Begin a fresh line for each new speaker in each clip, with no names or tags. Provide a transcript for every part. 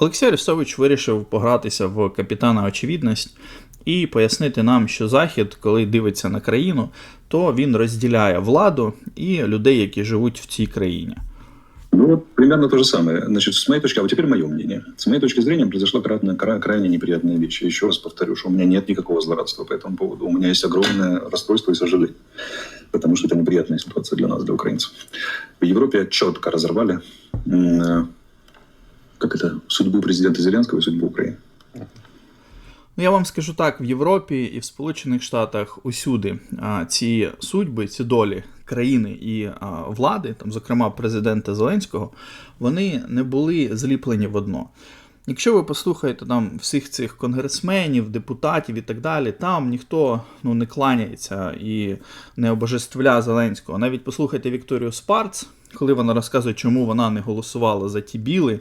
Олексій Арестович вирішив погратися в капітана очевидність і пояснити нам, що Захід, коли дивиться на країну, то він розділяє владу і людей, які живуть в цій країні.
Ну вот примерно то же самое. Значит, с моей точки, а вот теперь мое мнение. С моей точки зрения произошла крайне, кра- крайне неприятная вещь. Еще раз повторю, что у меня нет никакого злорадства по этому поводу. У меня есть огромное расстройство и сожаление. Потому что это неприятная ситуация для нас, для украинцев. В Европе четко разорвали м, э, как это, судьбу президента Зеленского и судьбу Украины.
Ну, я вам скажу так: в Європі і в Сполучених Штатах усюди ці судьби, ці долі країни і влади, там, зокрема президента Зеленського, вони не були зліплені в одно. Якщо ви послухаєте там всіх цих конгресменів, депутатів і так далі, там ніхто ну, не кланяється і не обожествля Зеленського. Навіть послухайте Вікторію Спарц, коли вона розказує, чому вона не голосувала за ті біли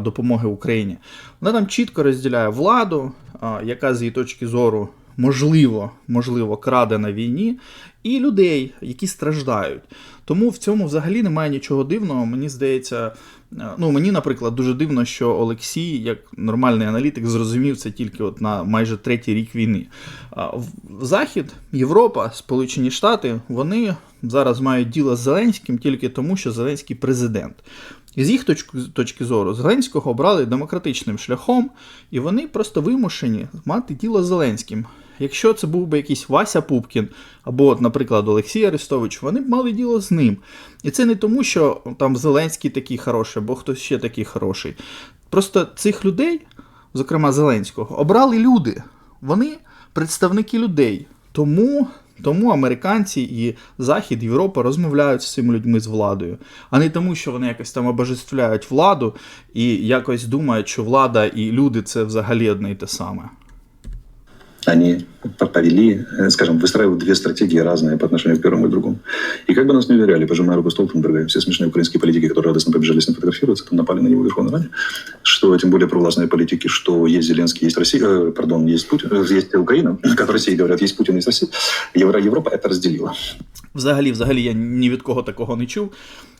допомоги Україні. Вона там чітко розділяє владу, яка з її точки зору можливо, можливо, краде на війні, і людей, які страждають. Тому в цьому взагалі немає нічого дивного. Мені здається, е, ну мені, наприклад, дуже дивно, що Олексій, як нормальний аналітик, зрозумів це тільки от на майже третій рік війни. Захід, Європа, Сполучені Штати, вони зараз мають діло з Зеленським тільки тому, що Зеленський президент. І з їх точки, зору Зеленського обрали демократичним шляхом, і вони просто вимушені мати діло з Зеленським. Якщо це був би якийсь Вася Пупкін або, наприклад, Олексій Арестович, вони б мали діло з ним. І це не тому, що там Зеленський такий хороший, або хтось ще такий хороший. Просто цих людей, зокрема Зеленського, обрали люди. Вони представники людей. Тому, тому американці і Захід, Європа розмовляють з цими людьми з владою, а не тому, що вони якось там обожествляють владу і якось думають, що влада і люди це взагалі одне й те саме
Они повели, э, скажем, выстраивают две стратегии разные по отношению к первому и другому. И как бы нас не уверяли, пожимая руку Столтенберга, все смешные украинские политики, которые радостно побежали с ним фотографироваться, там напали на него в Верховной Раде, что тем более провластные политики, что есть Зеленский, есть Россия, э, пардон, есть Путин, э, есть Украина, как в России говорят, есть Путин, есть Россия. Евро, Европа это разделила.
Взагалі, взагалі, я ні від кого такого не чув.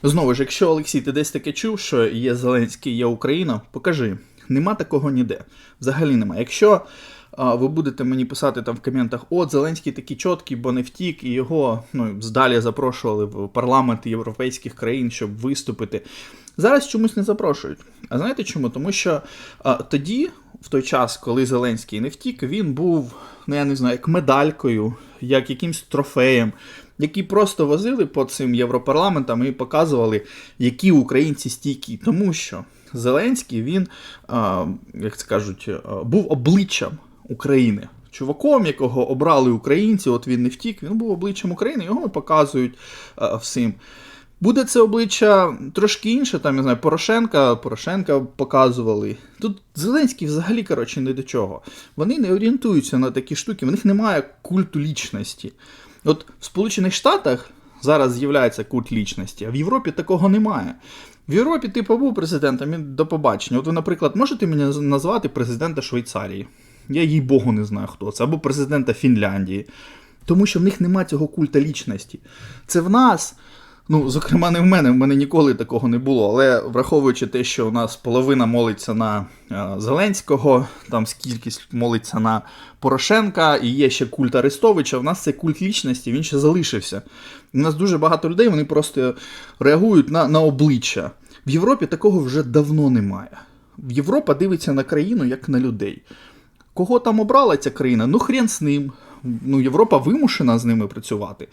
Знову ж, якщо Олексій, ти десь таке чув, що є Зеленський, є Україна, покажи. Нема такого ніде. Взагалі нема. Якщо а, ви будете мені писати там в коментах, от Зеленський такий чіткий, бо не втік, і його ну, здалі запрошували в парламенти європейських країн, щоб виступити. Зараз чомусь не запрошують. А знаєте чому? Тому що а, тоді, в той час, коли Зеленський не втік, він був, ну я не знаю, як медалькою, як якимсь трофеєм, які просто возили по цим європарламентам і показували, які українці стійкі. Тому що Зеленський він, а, як це кажуть, був обличчям України. Чуваком, якого обрали українці, от він не втік, він був обличчям України, його показують а, всім. Буде це обличчя трошки інше, там, я знаю, Порошенка, Порошенка показували. Тут Зеленський взагалі, коротше, не до чого. Вони не орієнтуються на такі штуки, в них немає культу лічності. От в Сполучених Штатах зараз з'являється культ лічності, а в Європі такого немає. В Європі ти побув президентом і до побачення. От ви, наприклад, можете мені назвати президента Швейцарії? Я їй Богу не знаю, хто це, або президента Фінляндії. Тому що в них немає цього культа лічності. Це в нас. Ну, зокрема, не в мене, в мене ніколи такого не було. Але враховуючи те, що у нас половина молиться на е, Зеленського, там скількись молиться на Порошенка, і є ще культ Арестовича, в нас цей культ лічності, він ще залишився. У нас дуже багато людей, вони просто реагують на, на обличчя. В Європі такого вже давно немає. Європа дивиться на країну як на людей. Кого там обрала ця країна? Ну, хрен з ним. Ну, Європа вимушена з ними працювати.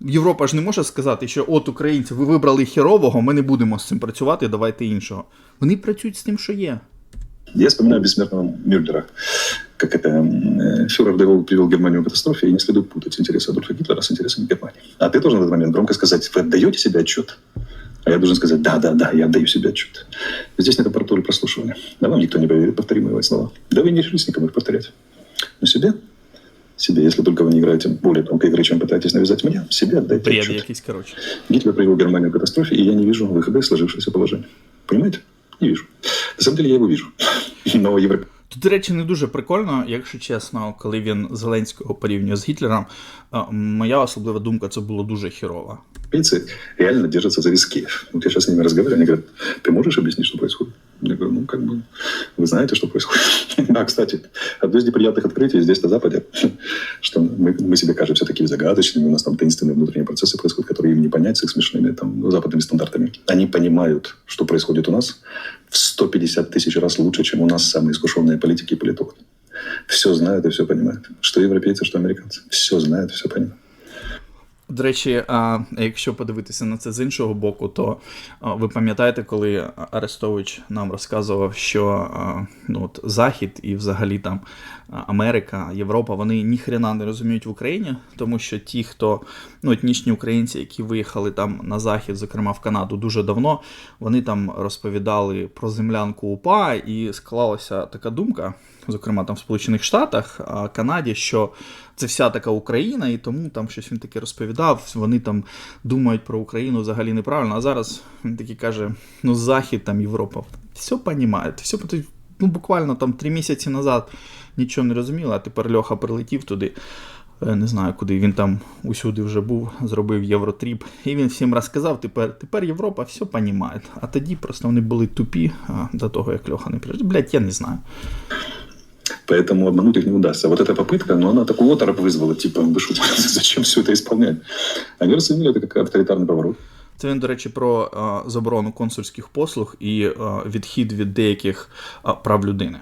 Європа ж не може сказати, що от українці, ви вибрали херового, ми не будемо з цим працювати, давайте іншого. Вони працюють з тим, що є.
Я вспоминаю бессмертного Мюллера, как это э, фюрер довел, привел Германию к катастрофе, и не следует путать интересы Адольфа Гитлера с интересами Германии. А ты должен в этот момент громко сказать, вы отдаете себе отчет? А я должен сказать, да, да, да, я отдаю себе отчет. Здесь нет аппаратуры прослушивания. Да вам никто не поверит, повтори мои слова. Да вы не решились никому их повторять. Но себе, себе, если только вы не играете более тонкой игры, чем пытаетесь навязать мне, себе отдайте
Бред
отчет.
якийсь, коротше.
Гитлер привел Германию к катастрофе, и я не вижу выхода из сложившегося положения. Понимаете? Не вижу. На самом деле я его вижу. Но Европа
Тут, до речі, не дуже прикольно, якщо чесно, коли він Зеленського порівнює з Гітлером. а, Моя особлива думка це було дуже хірово.
Европейцы реально держатся за виски. Вот я сейчас с ними разговариваю, они говорят, ты можешь объяснить, что происходит? Я говорю, ну, как бы, знаете, что происходит? А, кстати, одно из неприятных открытий здесь, на Западе, что мы, мы себе кажемся такими загадочными, у нас там таинственные внутренние процессы происходят, которые им не понять с их смешными там, западными стандартами. Они понимают, что происходит у нас в 150 тысяч раз лучше, чем у нас самые искушенные политики и политологи. Все знают и все понимают. Что европейцы, что американцы. Все знают и все понимают.
До речі, якщо подивитися на це з іншого боку, то ви пам'ятаєте, коли Арестович нам розказував, що ну, от, Захід і взагалі там Америка, Європа, вони ніхрена не розуміють в Україні, тому що ті, хто ну, етнічні українці, які виїхали там на захід, зокрема в Канаду, дуже давно, вони там розповідали про землянку УПА, і склалася така думка, зокрема там в Сполучених Штатах, Канаді, що це вся така Україна, і тому там щось він таке розповідав. Вони там думають про Україну взагалі неправильно. А зараз він такий каже: ну, Захід, там Європа, все понімають, все пот- ну, буквально там три місяці назад нічого не розуміли, а тепер Льоха прилетів туди. е, Не знаю, куди він там усюди вже був, зробив Євротріп, і він всім розказав, тепер, тепер Європа все понімає. А тоді просто вони були тупі а, до того, як Льоха не прийшов. Блять, я не знаю.
Поэтому обмануть их не удастся. Вот эта попытка, но она такой оторопь вызвала, типа, вы что, зачем все это исполнять? Они расценили это как авторитарный поворот.
Це він, до речі, про а, заборону консульських послуг і а, відхід від деяких а, прав людини.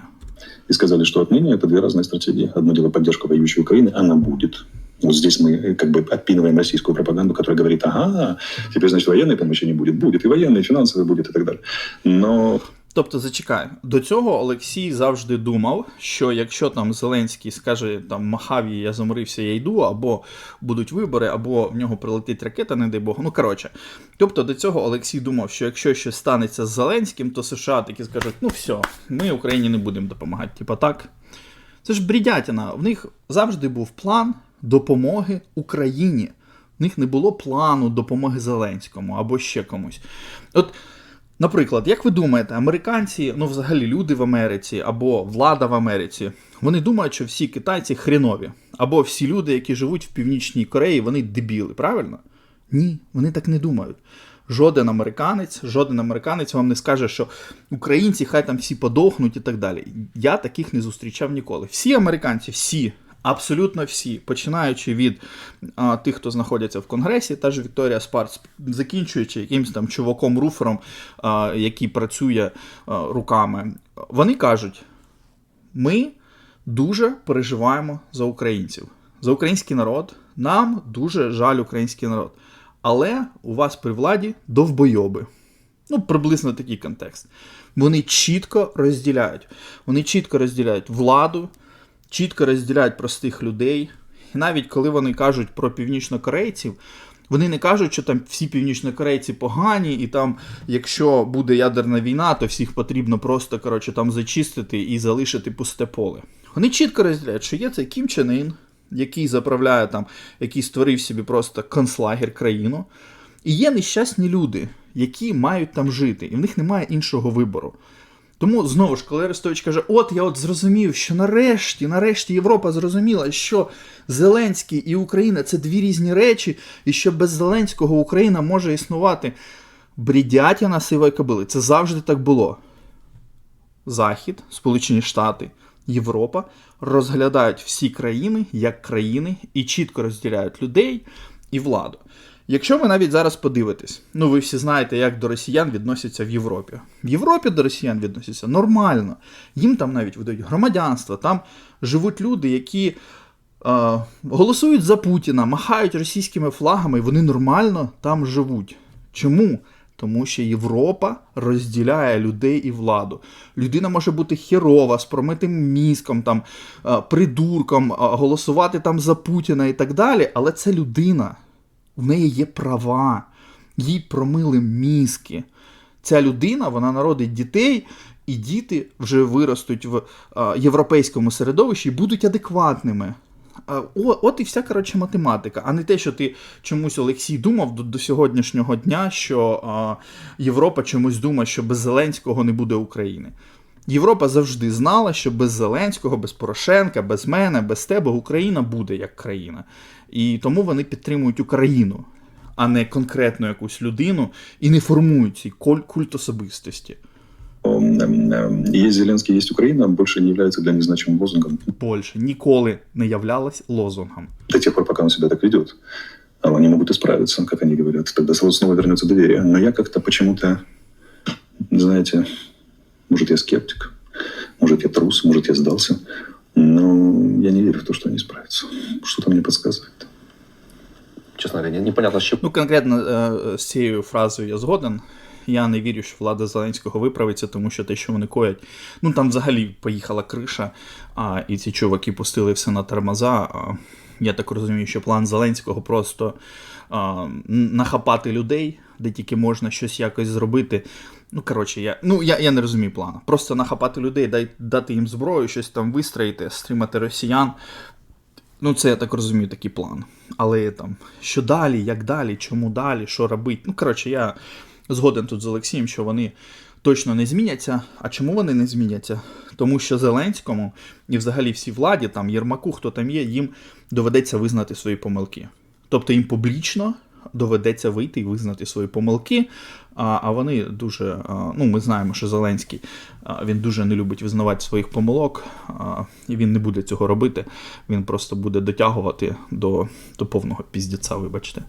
И сказали, что отныне это две разные стратегии. Одно дело поддержка воюющей Украины, она будет. Вот здесь мы э, как бы отпинываем российскую пропаганду, которая говорит, ага, теперь, значит, военной помощи не будет. Будет и военной, и финансовой будет, и так далее. Но
Тобто, зачекай, до цього Олексій завжди думав, що якщо там Зеленський скаже там махав їй, я заморився, я йду, або будуть вибори, або в нього прилетить ракета, не дай Бог. Ну коротше. Тобто до цього Олексій думав, що якщо щось станеться з Зеленським, то США таки скажуть: ну все, ми Україні не будемо допомагати. Типа так. Це ж бредятина. В них завжди був план допомоги Україні. В них не було плану допомоги Зеленському або ще комусь. От, наприклад, як ви думаєте, американці, ну взагалі люди в Америці або влада в Америці, вони думають, що всі китайці хрінові, або всі люди, які живуть в Північній Кореї, вони дебіли, правильно? Ні, вони так не думають. Жоден американець, жоден американець вам не скаже, що українці хай там всі подохнуть і так далі. Я таких не зустрічав ніколи. Всі американці, всі, абсолютно всі, починаючи від а, тих, хто знаходяться в Конгресі, та ж Вікторія Спарц, закінчуючи якимсь там чуваком руфером, а, який працює а, руками, вони кажуть: ми дуже переживаємо за українців, за український народ. Нам дуже жаль український народ. Але у вас при владі довбойоби. Ну, приблизно такий контекст. Вони чітко розділяють. Вони чітко розділяють владу, чітко розділяють простих людей. І навіть коли вони кажуть про північнокорейців, вони не кажуть, що там всі північнокорейці погані, і там, якщо буде ядерна війна, то всіх потрібно просто коротше, там зачистити і залишити пусте поле. Вони чітко розділяють, що є цей Кім Чен Ін, який заправляє там, який створив собі просто концлагер країну. І є нещасні люди, які мають там жити, і в них немає іншого вибору. Тому знову ж, коли Арестович каже, от я от зрозумів, що нарешті, нарешті Європа зрозуміла, що Зеленський і Україна це дві різні речі, і що без Зеленського Україна може існувати бредятіна сивої кобили. Це завжди так було. Захід, Сполучені Штати, Європа розглядають всі країни як країни і чітко розділяють людей і владу. Якщо ви навіть зараз подивитесь, ну ви всі знаєте, як до росіян відносяться в Європі. В Європі до росіян відносяться нормально. Їм там навіть видають громадянство, там живуть люди, які е, голосують за Путіна, махають російськими флагами, і вони нормально там живуть. Чому? Тому що Європа розділяє людей і владу. Людина може бути херова, з промитим мізком, там, придурком, голосувати там за Путіна і так далі, але це людина. В неї є права, їй промили мізки. Ця людина вона народить дітей, і діти вже виростуть в європейському середовищі і будуть адекватними. О, от і вся коротше математика, а не те, що ти чомусь Олексій думав до, до сьогоднішнього дня, що а, Європа чомусь думає, що без Зеленського не буде України. Європа завжди знала, що без Зеленського, без Порошенка, без мене, без тебе Україна буде як країна. І тому вони підтримують Україну, а не конкретну якусь людину, і не формують цей культ особистості.
М, м, Есть Зеленский, есть Украина, больше не является для них значимым лозунгом
Польща ніколи не являлась лозунгом.
до тех пор, пока он себя так ведет. А Они могут исправиться, как они говорят. Тогда снова вернется доверие. Но я как-то почему-то, знаете, может, я скептик, может, я трус, может, я сдался. Но я не верю в то, что они справятся. Что-то мне подсказывает.
Чесно говоря, не- непонятно, що
Ну, конкретно з цією фразою я згоден. Я не вірю, що влада Зеленського виправиться, тому що те, що вони коять, ну там взагалі поїхала криша, а, і ці чуваки пустили все на тормоза. А, я так розумію, що план Зеленського просто а, нахапати людей, де тільки можна щось якось зробити. Ну, коротше, я, ну, я, я не розумію плану. Просто нахапати людей, дай, дати їм зброю, щось там вистроїти, стримати росіян. Ну, це я так розумію, такий план. Але там, що далі, як далі, чому далі, що робити. Ну, коротше, я згоден тут з Олексієм, що вони точно не зміняться. А чому вони не зміняться? Тому що Зеленському і взагалі всій владі, там Єрмаку, хто там є, їм доведеться визнати свої помилки. Тобто їм публічно доведеться вийти і визнати свої помилки. А, а вони дуже, ну ми знаємо, що Зеленський він дуже не любить визнавати своїх помилок, і він не буде цього робити. Він просто буде дотягувати до, до повного піздіця, вибачте.